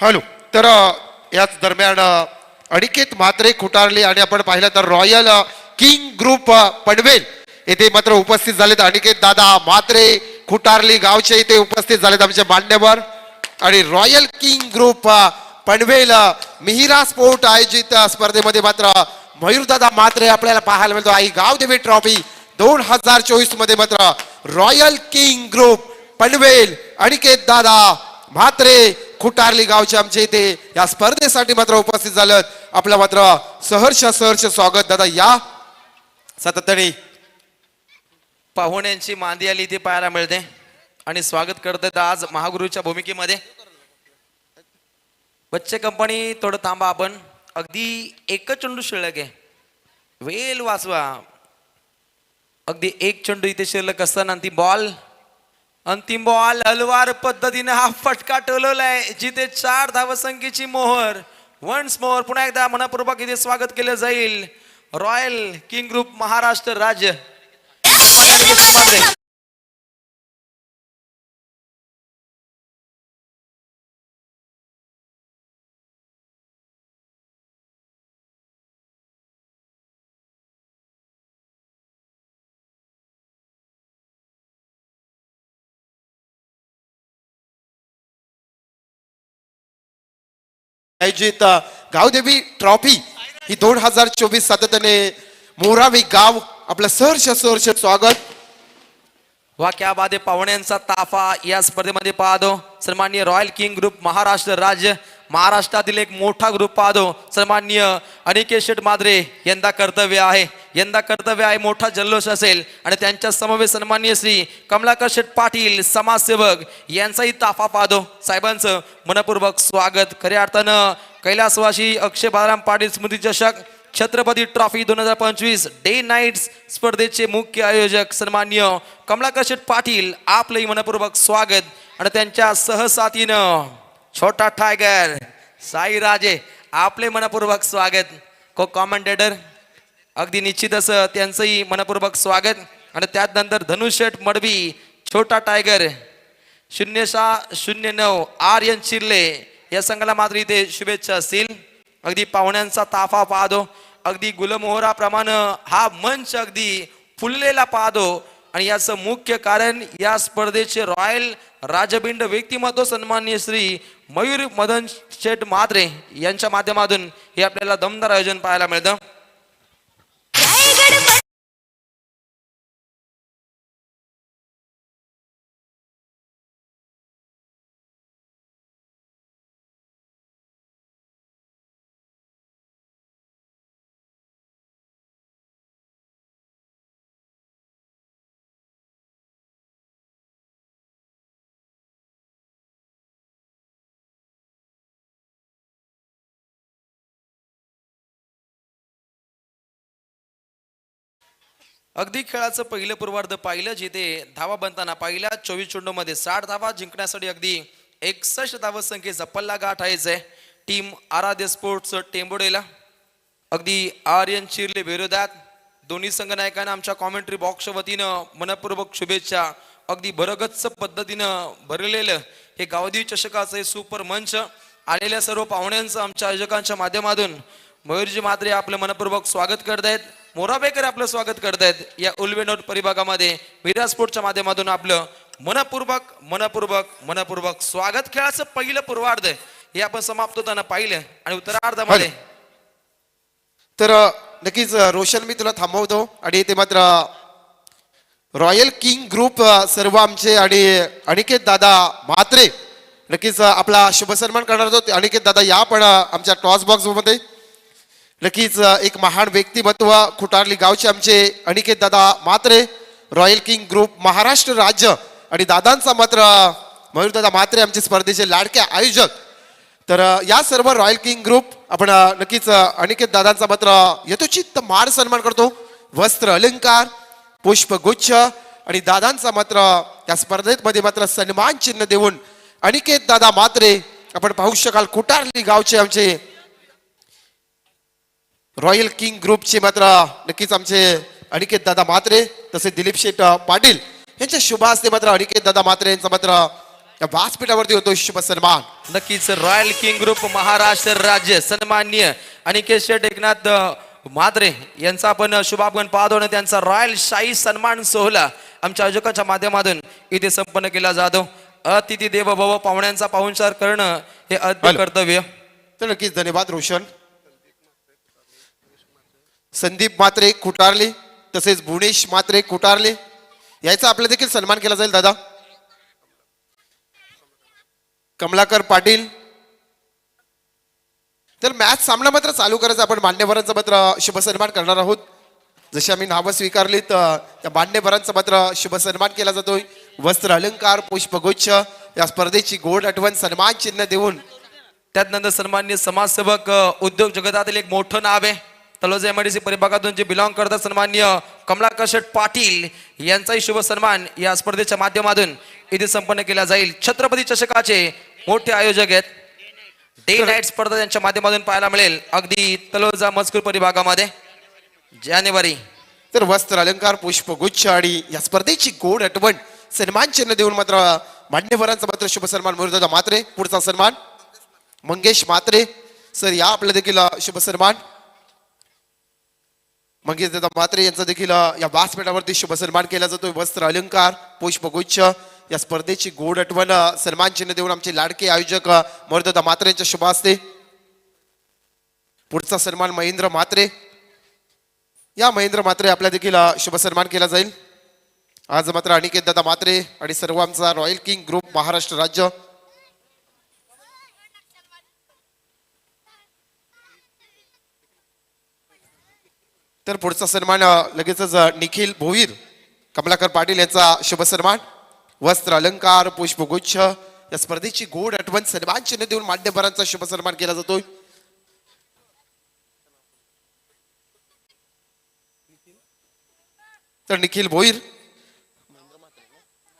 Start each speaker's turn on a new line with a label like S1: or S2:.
S1: Hello. तर याच दरम्यान अनिकेत मात्रे खुटारली आणि आपण पाहिलं तर रॉयल किंग ग्रुप पनवेल येथे मात्र उपस्थित झालेत. अनिकेत दादा मात्रे खुटारली गावचे इथे उपस्थित झालेत आमचे मान्यवर. आणि Royal King Group Panvel Mihira sport आयोजित स्पर्धेमध्ये मात्र मयूरदादा मात्रे आपल्याला पाहायला मिळतो. आई गावदेवी ट्रॉफी दोन हजार चोवीसमध्ये मात्र Royal King Group Panvel Aniket Dada Mhatre Khutarli गावचे आमचे इथे या स्पर्धेसाठी मात्र उपस्थित झालं आपलं मात्र सहर्ष सहर्ष स्वागत. दादा या सातत्याने
S2: पाहुण्यांची मांदी आली ती पाहायला मिळते. आणि स्वागत करत आज महागुरूच्या भूमिकेमध्ये. बच्चे कंपनी थोडं थांबा आपण. अगदी एकच चेंडू शिल्लक आहे. वेल वाचवा अगदी एक चेंडू इथे शिल्लक असताना ती बॉल अंतिम बॉल हलवार पद्धतीने हा फटका टोलवलाय जिथे चार धावसंख्येची मोहर. वन्स मोहर पुन्हा एकदा मनपूर्वक इथे स्वागत केलं जाईल. रॉयल किंग ग्रुप महाराष्ट्र राज्य.
S1: आयोजित गावदेवी ट्रॉफी ही दोन हजार चोवीस सातत्याने मोरावी गाव आपलं सहर्ष सहर्ष स्वागत.
S2: वा क्या बात पाहुण्यांचा ताफा या स्पर्धेमध्ये पाहतो. सन्मान्य रॉयल किंग ग्रुप महाराष्ट्र राज्य महाराष्ट्रातील एक मोठा ग्रुप पाहतो. सन्मान्य अनिकेत शेठ माद्रे यंदा कर्तव्य आहे. यंदा कर्तव्य आहे मोठा जल्लोष असेल. आणि त्यांच्या समवेत सन्मान्य श्री कमलाकर शेठ पाटील समाजसेवक यांचाही ताफा पाहतो. साहेबांचं मनपूर्वक स्वागत. खऱ्या अर्थानं कैलासवासी अक्षय बालाराम पाटील स्मृती चषक छत्रपती ट्रॉफी दोन हजार पंचवीस डे नाईट स्पर्धेचे मुख्य आयोजक सन्मान्य कमलाकर शेठ पाटील आपलंही मनपूर्वक स्वागत. आणि त्यांच्या सहसाथीनं छोटा टायगर साई राजे आपले मनपूर्वक स्वागत. को कॉमेंटेटर अगदी निश्चित असं त्यांचंही मनपूर्वक स्वागत. आणि त्यात नंतर धनुष शेठ मडवी छोटा टायगर शून्य सहा शून्य नऊ आर्यन शिर्ले या संघाला मात्र इथे शुभेच्छा असतील. अगदी पाहुण्यांचा ताफा पाहतो. अगदी गुलमोहराप्रमाणे हा मंच अगदी फुललेला पाहतो. आणि याचं मुख्य कारण या स्पर्धेचे रॉयल राजबिंड व्यक्तिमत्व सन्माननीय श्री मयूर मदन शेठ म्हात्रे यांच्या माध्यमातून हे आपल्याला दमदार आयोजन पाहायला मिळतं. अगदी खेळाचं पहिलं पूर्वार्ध पाहिलं जिथे धावा बनताना पहिल्या चोवीस चोंडोमध्ये साठ धावा जिंकण्यासाठी अगदी एकसष्ट धावा संख्येचा पल्ला गाठ आहे टीम आराध्य स्पोर्ट्स टेंबोडेला. अगदी आर्यन चिरले विरोधात दोन्ही संघनायकांना आमच्या कॉमेंट्री बॉक्सच्या वतीनं मनपूर्वक शुभेच्छा. अगदी भरगच्च पद्धतीनं भरलेलं हे गावदी चषकाचं हे सुपर मंच. आलेल्या सर्व पाहुण्यांचं आमच्या आयोजकांच्या माध्यमातून मयूरजी मात्रे आपलं मनपूर्वक स्वागत करत आहेत मोराबेकर आपलं स्वागत करतायत. या उल्वेनोट परिभागामध्ये विराजपूरच्या माध्यमातून आपलं मनपूर्वक मनपूर्वक मनपूर्वक स्वागत. खेळाचं पहिलं पूर्वार्ध हे आपण समाप्त होताना पाहिलं आणि उत्तरार्धामध्ये
S1: हो. तर नक्कीच रोशन मी तुला थांबवतो आणि ते मात्र रॉयल किंग ग्रुप सर्व आमचे आणि अनिकेत दादा म्हात्रे. नक्कीच आपला शुभसन्मान करणार होतो अनिकेत दादा या पण आमच्या टॉस बॉक्समध्ये नक्कीच एक महान व्यक्तिमत्व खुटारली गावचे आमचे Aniket Dada Mhatre Royal King Group Maharashtra राज्य आणि दादांचा मात्र मयूरदादा मात्रे आमचे स्पर्धेचे लाडके आयोजक. तर या सर्व रॉयल किंग ग्रुप आपण नक्कीच अनिकेत दादांचा मात्र यथोचित मार सन्मान करतो. वस्त्र अलंकार पुष्पगुच्छ आणि दादांचा मात्र त्या स्पर्धेमध्ये मात्र सन्मान चिन्ह देऊन अनिकेत दादा मात्रे आपण पाहू शकाल कुटारली गावचे आमचे रॉयल किंग ग्रुपचे मात्र नक्कीच आमचे अनिकेत दादा मात्रे तसे दिलीप शेठ अ, पाटील यांच्या शुभ हस्ते मात्र अनिकेत दादा मात्रे यांचा मात्र या व्यासपीठावरती होतो शुभ सन्मान.
S2: नक्कीच रॉयल किंग ग्रुप महाराष्ट्र राज्य सन्माननीय अनिकेत शेठ एकनाथ अ, म्हात्रे यांचा आपण शुभागमन पाहतो आणि त्यांचा रॉयल शाही सन्मान सोहळा आमच्या आयोजकाच्या माध्यमातून इथे संपन्न केला जातो. अतिथी देव भव पाहुण्यांचा पाहुणचार करणं हे
S1: हॅलो.
S2: कर्तव्य.
S1: तर नक्कीच धन्यवाद रोशन. संदीप मात्रे कुटारले तसेच भुवनेश मात्रे कुटारले. याचा आपला देखील सन्मान केला जाईल दादा. कमलाकर पाटील. तर मॅच सामना मात्र चालू करायचा आपण मान्यवरांचा मात्र शुभ सन्मान करणार आहोत. जशी आम्ही नावं स्वीकारली तर त्या मान्यवरांचा मात्र शुभ सन्मान केला जातोय. वस्त्र अलंकार पुष्पगुच्छ या स्पर्धेची गोड आठवण सन्मान चिन्ह देऊन.
S2: त्यानंतर सन्मान्य समाजसेवक उद्योग जगतातील एक मोठं नाव आहे. तलोजा एमआयडीसी परिभागातून जे बिलॉंग करतात सन्माननीय कमलाकर शेठ पाटील यांचाही शुभ सन्मान या स्पर्धेच्या माध्यमातून इथे संपन्न केला जाईल. छत्रपती चषकाचे मोठे आयोजक आहेत. डे नाईट स्पर्धा त्यांच्या माध्यमातून पाहायला मिळेल. अगदी तलोजा मजकूर परिभागामध्ये. जानेवारी.
S1: तर वस्त्र अलंकार पुष्पगुच्छ आणि या स्पर्धेची गोड आठवण सन्मान चिन्ह देऊन मात्र मान्यवरांचा मात्र शुभ सन्मान मुरुदादा मात्रे. पुढचा सन्मान मंगेश मात्रे. सर या आपलं देखील शुभ सन्मान. मंगेशदादा मात्रे यांचा देखील या व्यासपीठावरती शुभसन्मान केला जातो वस्त्र अलंकार पुष्पगुच्छ. या स्पर्धेची गोड आठवण सन्मान चिन्ह देऊन आमचे लाडके आयोजक मुरुदादा मात्रे यांच्या शुभ असते पुढचा सन्मान महेंद्र मात्रे या महेंद्र मात्रे आपल्या देखील शुभ सन्मान केला जाईल. आज मात्र अनिकेत दादा मात्रे आणि सर्व आमचा रॉयल किंग ग्रुप महाराष्ट्र राज्य तर पुढचा सन्मान लगेचच निखिल भोईर कमलाकर पाटील यांचा शुभ सन्मान. वस्त्र अलंकार पुष्पगुच्छ या स्पर्धेची गोड आठवण सन्मान चिन्ह देऊन मान्यवरांचा शुभ सन्मान केला जातोय. तर निखिल भोईर